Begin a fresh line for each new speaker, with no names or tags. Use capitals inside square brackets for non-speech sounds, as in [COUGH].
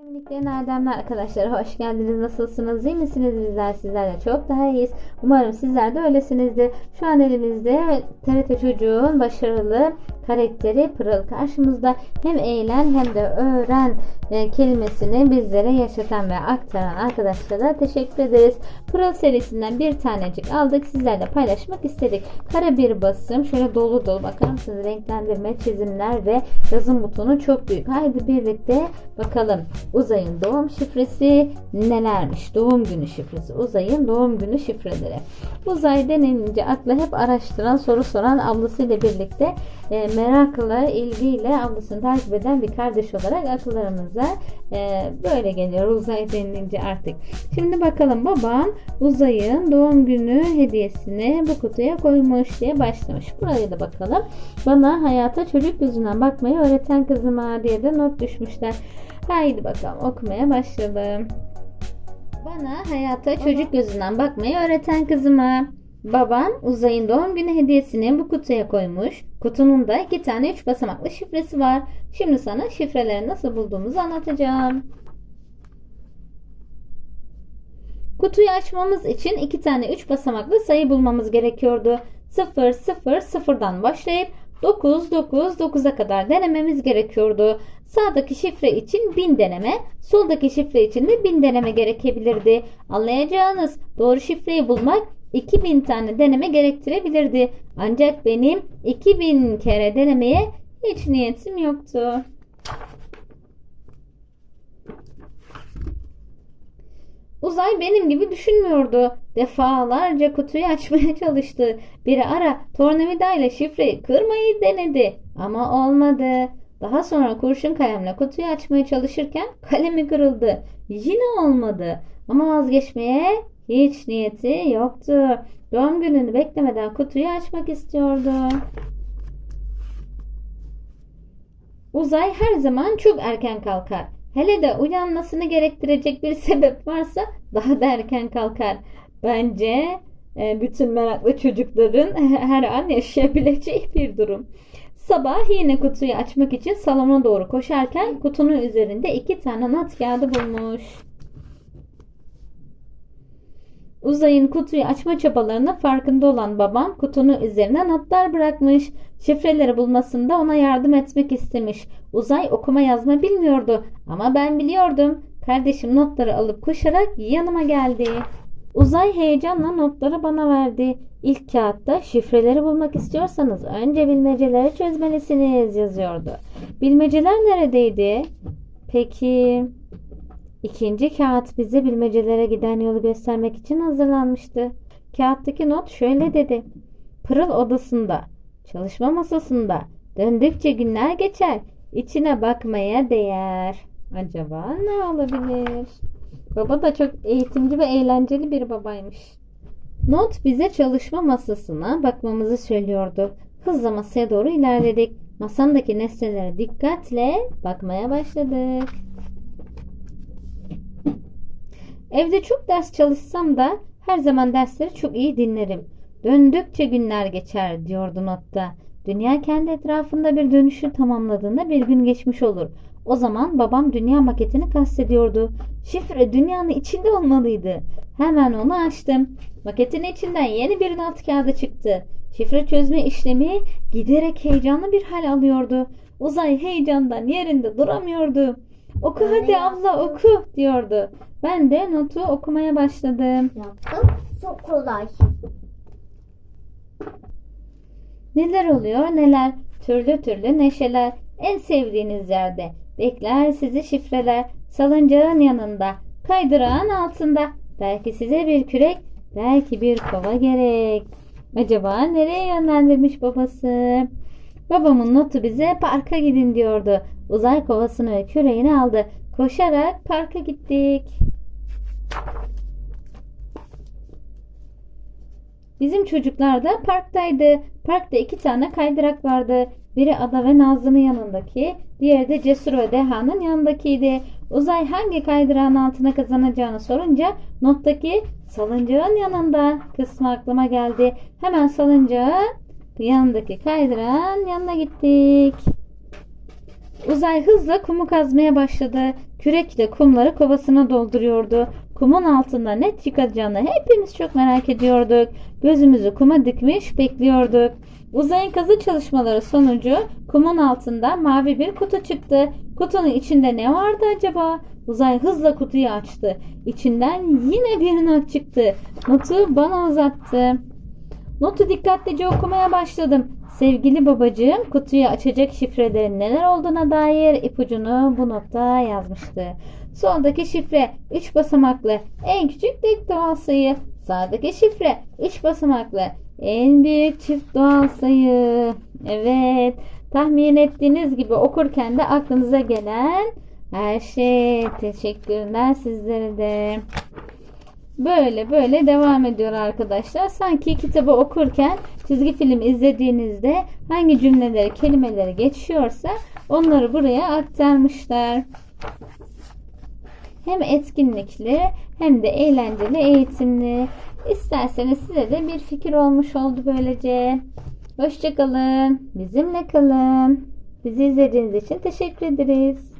Miniklerin Erdemli arkadaşlar hoş geldiniz. Nasılsınız? İyi misiniz? Bizler sizlerle çok daha iyiyiz. Umarım sizler de öylesinizdir. Şu an elimizde TRT Çocuğun başarılı karakteri Pırıl karşımızda. Hem eğlen hem de öğren e, kelimesini bizlere yaşatan ve aktaran arkadaşlara teşekkür ederiz. Pırıl serisinden bir tanecik aldık. Sizlerle paylaşmak istedik. Kara bir basım. Şöyle dolu dolu bakar mısınız? Renklendirme, çizimler ve yazım butonu çok büyük. Haydi birlikte bakalım. Uzay'ın doğum şifresi nelermiş? Doğum günü şifresi. Uzay'ın doğum günü şifreleri. Uzay denince akla hep araştıran, soru soran ablasıyla birlikte e, merakla, ilgiyle ablasını takip eden bir kardeş olarak akıllarımıza e, böyle geliyor Uzay denilince artık. Şimdi bakalım babam Uzay'ın doğum günü hediyesini bu kutuya koymuş diye başlamış. Buraya da bakalım. Bana hayata çocuk gözünden bakmayı öğreten kızıma diye de not düşmüşler. Haydi bakalım okumaya başlayalım. Bana hayata çocuk gözünden bakmayı öğreten kızıma. Babam Uzay'ın doğum günü hediyesini bu kutuya koymuş. Kutunun da iki tane üç basamaklı şifresi var. Şimdi sana şifreleri nasıl bulduğumuzu anlatacağım. Kutuyu açmamız için iki tane üç basamaklı sayı bulmamız gerekiyordu. 0 0 0'dan başlayıp 9 9 9'a kadar denememiz gerekiyordu. Sağdaki şifre için 1000 deneme, soldaki şifre için de 1000 deneme gerekebilirdi. Anlayacağınız doğru şifreyi bulmak 2000 tane deneme gerektirebilirdi. Ancak benim 2000 kere denemeye hiç niyetim yoktu. Uzay benim gibi düşünmüyordu. Defalarca kutuyu açmaya [LAUGHS] çalıştı. Bir ara tornavida ile şifreyi kırmayı denedi ama olmadı. Daha sonra kurşun kalemle kutuyu açmaya çalışırken kalemi kırıldı. Yine olmadı. Ama vazgeçmeye hiç niyeti yoktu. Doğum gününü beklemeden kutuyu açmak istiyordu. Uzay her zaman çok erken kalkar. Hele de uyanmasını gerektirecek bir [LAUGHS] sebep varsa daha da erken kalkar. Bence e, bütün meraklı çocukların [LAUGHS] her an yaşayabileceği bir durum. Sabah yine kutuyu açmak için salona doğru koşarken kutunun üzerinde iki tane not kağıdı bulmuş. Uzay'ın kutuyu açma çabalarına farkında olan babam kutunun üzerine notlar bırakmış. Şifreleri bulmasında ona yardım etmek istemiş. Uzay okuma yazma bilmiyordu ama ben biliyordum. Kardeşim notları alıp koşarak yanıma geldi. Uzay heyecanla notları bana verdi. İlk kağıtta şifreleri bulmak istiyorsanız önce bilmeceleri çözmelisiniz yazıyordu. Bilmeceler neredeydi? Peki İkinci kağıt bize bilmecelere giden yolu göstermek için hazırlanmıştı. Kağıttaki not şöyle dedi. Pırıl odasında, çalışma masasında, döndükçe günler geçer, içine bakmaya değer. Acaba ne olabilir? Baba da çok eğitimci ve eğlenceli bir babaymış. Not bize çalışma masasına bakmamızı söylüyordu. Hızla masaya doğru ilerledik. Masamdaki nesnelere dikkatle bakmaya başladık. Evde çok ders çalışsam da her zaman dersleri çok iyi dinlerim. Döndükçe günler geçer diyordu notta. Dünya kendi etrafında bir dönüşü tamamladığında bir gün geçmiş olur. O zaman babam dünya maketini kastediyordu. Şifre dünyanın içinde olmalıydı. Hemen onu açtım. Maketin içinden yeni bir not kağıdı çıktı. Şifre çözme işlemi giderek heyecanlı bir hal alıyordu. Uzay heyecandan yerinde duramıyordu. Oku hadi abla oku diyordu. Ben de notu okumaya başladım.
Yaptım. Çok kolay.
Neler oluyor neler. Türlü türlü neşeler. En sevdiğiniz yerde. Bekler sizi şifreler. Salıncağın yanında. Kaydırağın altında. Belki size bir kürek. Belki bir kova gerek. Acaba nereye yönlendirmiş babası? Babamın notu bize parka gidin diyordu. Uzay kovasını ve küreğini aldı. Koşarak parka gittik. Bizim çocuklar da parktaydı. Parkta iki tane kaydırak vardı. Biri Ada ve Nazlı'nın yanındaki, diğeri de Cesur ve Deha'nın yanındakiydi. Uzay hangi kaydırağın altına kazanacağını sorunca nottaki salıncağın yanında kısmı aklıma geldi. Hemen salıncağı yanındaki kaydırağın yanına gittik. Uzay hızla kumu kazmaya başladı. Kürekle kumları kovasına dolduruyordu. Kumun altında ne çıkacağını hepimiz çok merak ediyorduk. Gözümüzü kuma dikmiş bekliyorduk. Uzayın kazı çalışmaları sonucu kumun altında mavi bir kutu çıktı. Kutunun içinde ne vardı acaba? Uzay hızla kutuyu açtı. İçinden yine bir not çıktı. Notu bana uzattı. Notu dikkatlice okumaya başladım. Sevgili babacığım kutuyu açacak şifrelerin neler olduğuna dair ipucunu bu notta yazmıştı. Soldaki şifre 3 basamaklı en küçük tek doğal sayı. Sağdaki şifre 3 basamaklı en büyük çift doğal sayı. Evet tahmin ettiğiniz gibi okurken de aklınıza gelen her şey. Teşekkürler sizlere de. Böyle böyle devam ediyor arkadaşlar. Sanki kitabı okurken çizgi film izlediğinizde hangi cümleleri, kelimeleri geçiyorsa onları buraya aktarmışlar. Hem etkinlikli hem de eğlenceli, eğitimli. İsterseniz size de bir fikir olmuş oldu böylece. Hoşçakalın. Bizimle kalın. Bizi izlediğiniz için teşekkür ederiz.